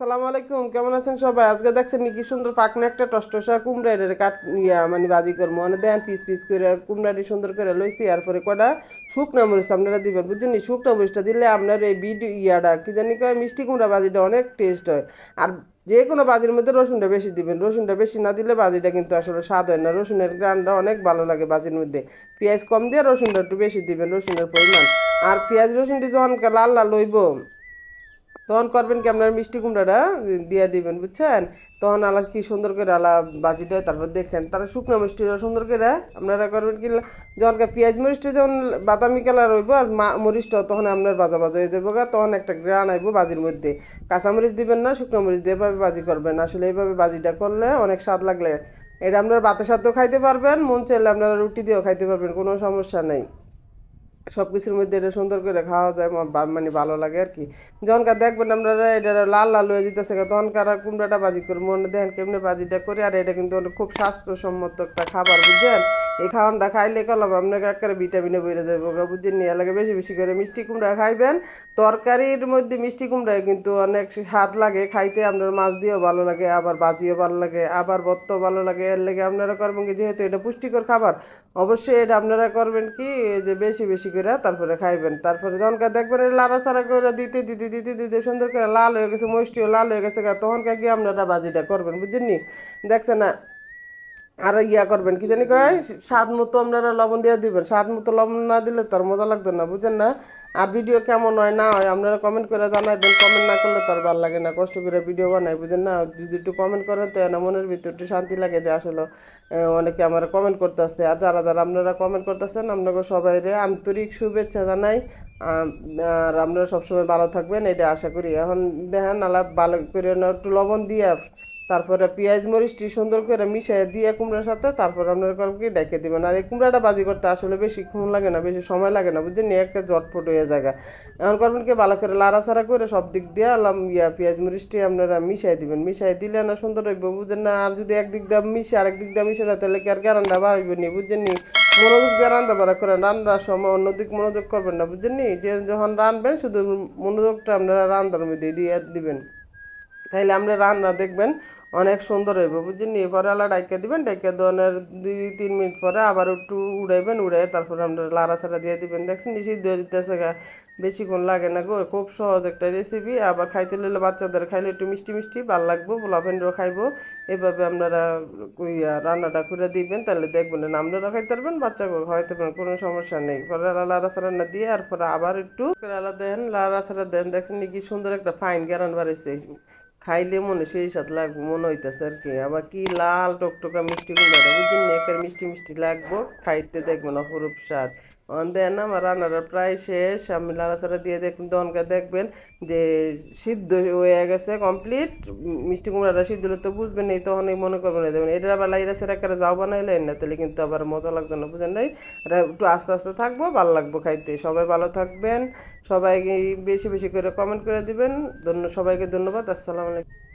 সালাম আলাইকুম, কেমন আছেন সবাই? আজকে দেখছেন কি সুন্দর পাকনা একটা টসটসা কুমড়ার কাট ইয়া মানে বাজি করব মানে দেন পিস পিস করে কুমড়াটি সুন্দর করে লইছি আর পরে কটা শুকনা মরিচ আপনারা দিবেন, বুঝছেন শুকনা মরিচটা দিলে আপনার এই ভিডিও ইয়াটা, কি জানি কয়, মিষ্টি কুমড়া বাজিটা অনেক টেস্ট হয়। আর যে কোনো বাজির মধ্যে রসুনটা বেশি দিবেন। রসুনটা বেশি না দিলে বাজিটা কিন্তু আসলে স্বাদ হয় না। রসুনের গ্রানটা অনেক ভালো লাগে বাজির মধ্যে। পেঁয়াজ কম দিয়ে রসুনটা একটু বেশি দিবেন, রসুনের পরিমাণ। আর পেঁয়াজ রসুনটি যখন লাল লাল লইব তখন করবেন কি, আপনার মিষ্টি কুমড়াটা দিয়ে দিবেন, বুঝছেন? তখন আলা কি সুন্দর করে আলা বাজিটা তারপর দেখেন, তারা শুকনো মিষ্টিটা সুন্দর করে। আপনারা করবেন কি, যখন পেঁয়াজ মরিচটা যখন বাদামি কালার হইব আর মরিচটাও তখন আপনার বাজা বাজা হয়ে যাব তখন একটা গ্রান আইব বাজির মধ্যে। কাঁচামরিচ দিবেন না, শুকনো মরিচ দিয়ে এভাবে বাজি করবেন। আসলে এইভাবে বাজিটা করলে অনেক স্বাদ লাগলে। এটা আপনারা ভাতের সাথেও খাইতে পারবেন, মন চাইলে আপনারা রুটি দিয়েও খাইতে পারবেন, কোনো সমস্যা নেই। সব কিছুর মধ্যে এটা সুন্দর করে খাওয়া যায় মানে ভালো লাগে আর কি। যখনকার দেখবেন আপনারা এটা লাল লাল হয়ে যেতেছে, তখনকার আর কুমড়াটা বাজি করে মনে দেখেন কেমনি বাজিটা করে, আর এটা কিন্তু খুব স্বাস্থ্যসম্মত একটা খাবার, বুঝছেন? এই খাওয়ানটা খাইলে কলাম, আপনাকে একেবারে ভিটামিনে বেড়ে যাবে ওকে বুঝছেন নিয়ে লাগে, বেশি বেশি করে মিষ্টি কুমড়া খাইবেন। তরকারির মধ্যে মিষ্টি কুমড়ায় কিন্তু অনেক স্বাদ লাগে, খাইতে আপনার মাছ দিয়েও ভালো লাগে, আবার বাজিও ভালো লাগে, আবার বত্ত ভালো লাগে। এর লাগে আপনারা করবেন কি, যেহেতু এটা পুষ্টিকর খাবার, অবশ্যই এটা আপনারা করবেন কি যে বেশি বেশি করে তারপরে খাইবেন। তারপরে যখনকার দেখবেন এই লাড়াচাড়া করে দিতে দিতে দিতে দিতে সুন্দর করে লাল হয়ে গেছে, মরিচটিও লাল হয়ে গেছে তখনকার কি আপনারা বাজিটা করবেন বুঝছেন নি দেখছেন না? আর ইয়া করবেন, কি জানি কয়, স্বাদ মতো আপনারা লবণ দিয়ে দিবেন। স্বাদ মতো লবণ না দিলে তার মজা লাগতো না, বুঝেন না? আর ভিডিও কেমন হয়, না হয়, আপনারা কমেন্ট করে জানাবেন কমেন্ট না করলে তার ভালো লাগে না, কষ্ট করে ভিডিও বানাই, বুঝেন না? যদি একটু কমেন্ট করেন তো না মনের ভিতরে একটু শান্তি লাগে যে আসলে অনেকে আমার কমেন্ট করতেছে। আর যারা যারা আপনারা কমেন্ট করতেছেন, আপনাকে সবাই আন্তরিক শুভেচ্ছা জানাই। আর আপনারা সবসময় ভালো থাকবেন, এটা আশা করি। এখন দেখেন আলাপ ভালো করে একটু লবণ দিয়ে তারপরে পেঁয়াজ মরিচটি সুন্দর করে মিশিয়ে দিয়ে কুমড়ার সাথে তারপর আপনার করব ডেকে দিবেন। আর এই কুমড়াটা বাজি করতে আসলে বেশি খুন লাগে না, বেশি সময় লাগে না, বুঝছেন? একটা জটফট হয়ে যায় এখন করবেন কি, ভালো করে লাড়াচাড়া করে সব দিক দিয়ে আলাম ইয়া পেঁয়াজ মরিচটি আপনারা মিশাই দিবেন। মিশাই দিলে না সুন্দর হইব, বুঝছেন না? আর যদি একদিক দিয়ে মিশে আরেক দিক দিয়ে মিশে না, তাহলে কি আর গ্যারান্ডা বাড়িব নি, বুঝছেন নি? মনোযোগ দিয়ে রান্না বাড়া করেন, রান্নার সময় অন্যদিক মনোযোগ করবেন না, বুঝছেন নি? যে যখন রানবেন শুধু মনোযোগটা আপনারা রান্নার মধ্যে দিয়ে দিবেন। তাইলে আমরা রান্না দেখবেন অনেক সুন্দর হইব, বুঝছেন এরপরে আলা ডাইকে দিবেন, ডাইকা দেওয়ানোর দুই, তিন মিনিট পরে আবার একটু উড়াইবেন উড়াই তারপরে আমরা লাড়া ছাড়া দিয়ে দিবেন। দেখছেন সিদ্ধ দিতেছে গা। বেশিক্ষণ লাগে না গো, খুব সহজ একটা রেসিপি আবার খাইতে লইলে বাচ্চাদের খাইলে একটু মিষ্টি মিষ্টি, ভালো লাগবো পোলাফেন্ডও খাইবো। এভাবে আপনারা রান্নাটা করে দিবেন, তাহলে দেখবেন না আপনারা খাইতে পারবেন বাচ্চাকে খাইতে পারবেন, কোনো সমস্যা নেই। পরে লাড়া ছাড়া না দিয়ে আর পরে আবার একটু লাড়া দেন, লাড়া ছাড়া দেন। দেখছেন কি সুন্দর একটা ফাইন গ্যারান বাড়িছে খাইলে মনে সেই স্বাদ লাগবে, মনে হইতেছে আর কি। আবার কি লাল টকটকা মিষ্টি কুমড়াটা বুঝছেন একের মিষ্টি মিষ্টি লাগবো, খাইতে দেখবেন অপরূপ স্বাদ। দেন আমার রান্নাটা প্রায় শেষ, আমি লাড়াচাড়া দিয়ে দেখবেন দনকা দেখবেন যে সিদ্ধ হয়ে গেছে কমপ্লিট। মিষ্টি কুমড়াটা সিদ্ধ হলে তো বুঝবেন এই তখন এই মনে করবেন। দেখবেন এটা আবার লাইরা সেরা করে যাও বানাইলেন না, তাহলে কিন্তু আবার মজা লাগতো না, বুঝেন নাই? একটু আস্তে আস্তে থাকব, ভালো লাগবো খাইতে। সবাই ভালো থাকবেন, সবাইকে বেশি বেশি করে কমেন্ট করে দিবেন। ধন্য, সবাইকে ধন্যবাদ, আসসালামু আলাইকুম।